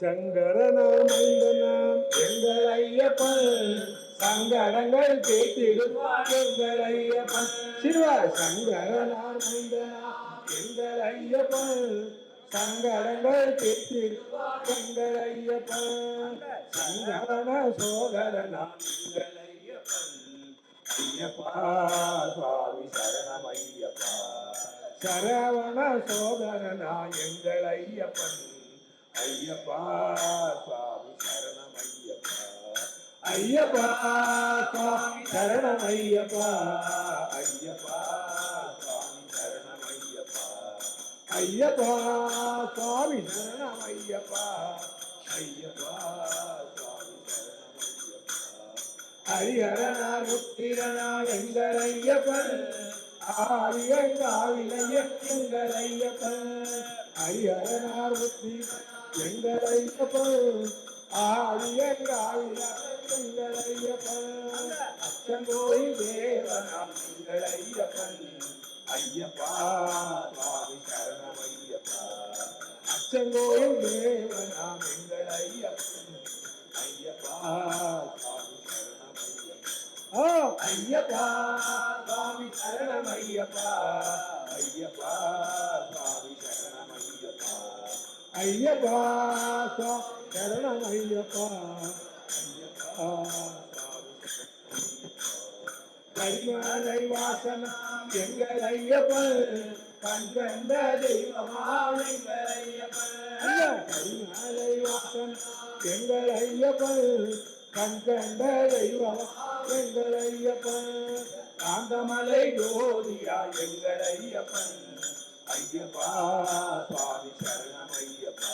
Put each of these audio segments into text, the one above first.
சங்கரனாம் மைந்தனாம் எங்கள் ஐயப்பன் சங்கடங்கள் கேட்டிடுவார். எங்கள் ஐயப்பன் சிவா சங்கரனாம் மைந்தனாம் எங்கள் ஐயப்பன் சங்கடங்கள் கேட்டிடுவார். எங்கள் ஐயப்பன் சங்கரன சோதரனாம். எங்கள் ஐயப்பன் ஐயப்பா சுவாமி சரணம் ஐயப்பா. சரவண சோதரனா. எங்கள் ஐயப்பன் ஐயப்பா சுவாமி சரணம் ஐயப்பா. ஐயப்பா சுவாமி சரணம் ஐயப்பா. ஐயப்பா சுவாமி சரணம் ஐயப்பா. ஐயப்பா சுவாமி சரணம் ஐயப்பா. ஐயப்பா சுவாமி சரணம் ஐயப்பா. ஹரிஹரனா ருத்திரனா எங்கள் ஐயப்பன். ஆரியங்காவிலைய எங்கள் ஐயப்பன். ஹரிஹரனார் முத்திரனா எங்கள் ஐயப்பன் அச்சங்கோய் தேவனாம் எங்கள் ஐயப்பா சுவாமி சரணம் ஐயப்பா. தேவனாம் எங்கள் ஐயப்பா சுவாமி ஐயப்பா. சுவாமி ஐயப்பா. ஐயப்பா சரணம் ஐயப்பா கரிமலை வாசனா எங்கள் ஐயப்பன் கண்கண்ட தெய்வமா எங்கள் ஐயப்பன் கரிமலை வாசனா எங்கள் ஐயப்பன் கண்கண்ட தெய்வமா எங்கள் ஐயப்பன் காந்தமலை ஜோதியா எங்கள் ஐயப்பன் ஐயப்பா சுவாமி சரணம் ஐயப்பா.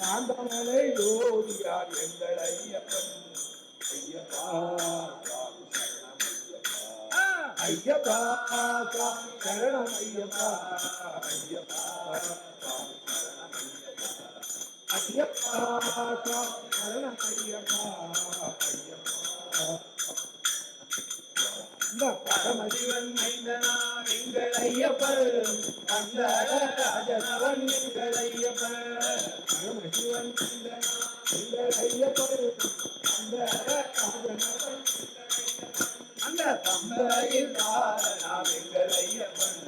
காந்தமலை ஜோதியா எங்கள் ஐயப்பன். ஐயப்பா சுவாமி சரணம் ஐயப்பா. ஐயப்பா சுவாமி சரணம் ஐயப்பா. ஐயப்பா சுவாமி சரணம் ஐயப்பா. ஐயப்பா சுவாமி சரணம் ஐயப்பா. ஐயப்பா. பரமசிவன் மைந்தனா எங்கள் ஐயப்பன் அந்த ராஜனவன் எங்கள் ஐயப்பன் பரமசிவன் மைந்தனா எங்கள் ஐயப்பன் அந்த ராஜனவன் அந்த தந்தையில் காரணம் எங்கள் ஐயப்பன்.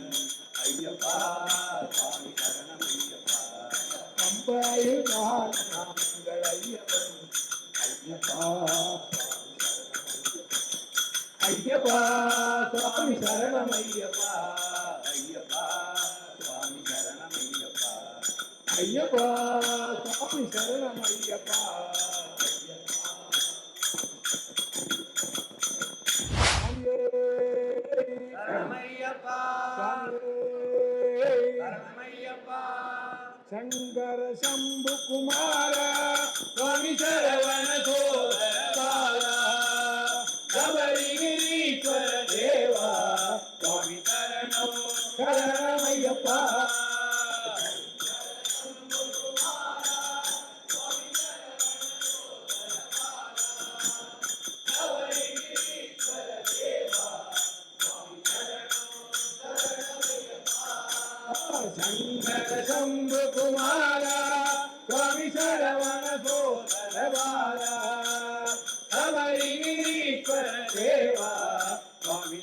ஐயப்பா சுவாமி சரணம் ஐயப்பா. தந்தையில் காரணம் எங்கள் ஐயப்பன். ஐயப்பா. சுவாமி சரணம் ஐயப்பா ஐயப்பா சுவாமி சரணம் ஐயப்பா. ஐயப்பா சுவாமி சரணம் ஐயப்பா சங்கர சம்பு குமார சங்கர சம்பு குமார சுவாமி சரவண சோதர பாலா கபரிகிரீஸ்வர தேவா சுவாமி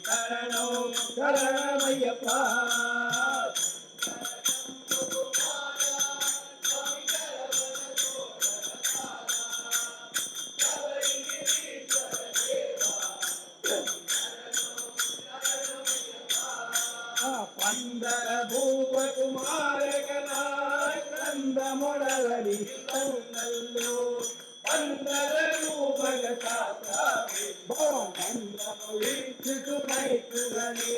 కందర భూప కుమారగనాయ్ కంద మొడవరి కన్నల్లో కందర రూపగ తాత భవందముడిచుకు రైతులని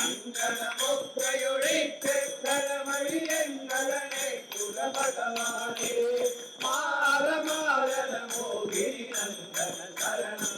சங்கரமுக்கையொழித்து கரமழி எங்களனை குல பகவானே மாற மாறன மோகிரி நந்தன கரணம்